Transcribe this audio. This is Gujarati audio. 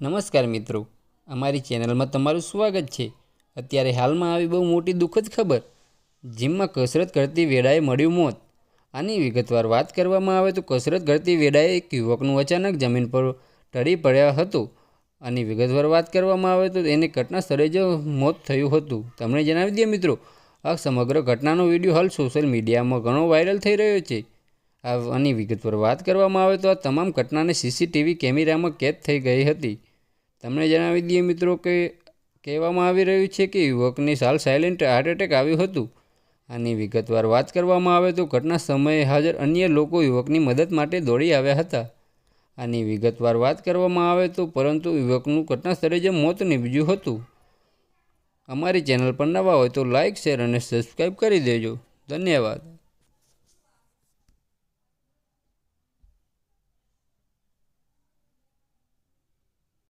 નમસ્કાર મિત્રો, અમારી ચેનલમાં તમારું સ્વાગત છે. અત્યારે હાલમાં આવી બહુ મોટી દુઃખદ ખબર. જીમમાં કસરત કરતી વેળાએ મળ્યું મોત. આની વિગતવાર વાત કરવામાં આવે તો કસરત કરતી વેળાએ એક યુવકનું અચાનક જમીન પર ટળી પડ્યા હતું. આની વિગતવાર વાત કરવામાં આવે તો એને ઘટના સ્થળે જ મોત થયું હતું. તમને જણાવી દઈએ મિત્રો, આ સમગ્ર ઘટનાનો વીડિયો હાલ સોશિયલ મીડિયામાં ઘણો વાયરલ થઈ રહ્યો છે. આની વિગતવાર વાત કરવામાં આવે તો આ તમામ ઘટનાને સીસીટીવી કેમેરામાં કેદ થઈ ગઈ હતી. તમને જણાવી દઈએ મિત્રો કે કહેવામાં આવી રહ્યું છે કે યુવકની સાલ સાયલેન્ટ હાર્ટ એટેક આવ્યું હતું. આની વિગતવાર વાત કરવામાં આવે તો ઘટના સમયે હાજર અન્ય લોકો યુવકની મદદ માટે દોડી આવ્યા હતા. આની વિગતવાર વાત કરવામાં આવે તો પરંતુ યુવકનું ઘટના સ્થળે જ મોત નીપજ્યું હતું. અમારી ચેનલ પર નવા હોય તો લાઇક શેર અને સબસ્ક્રાઈબ કરી દેજો. ધન્યવાદ.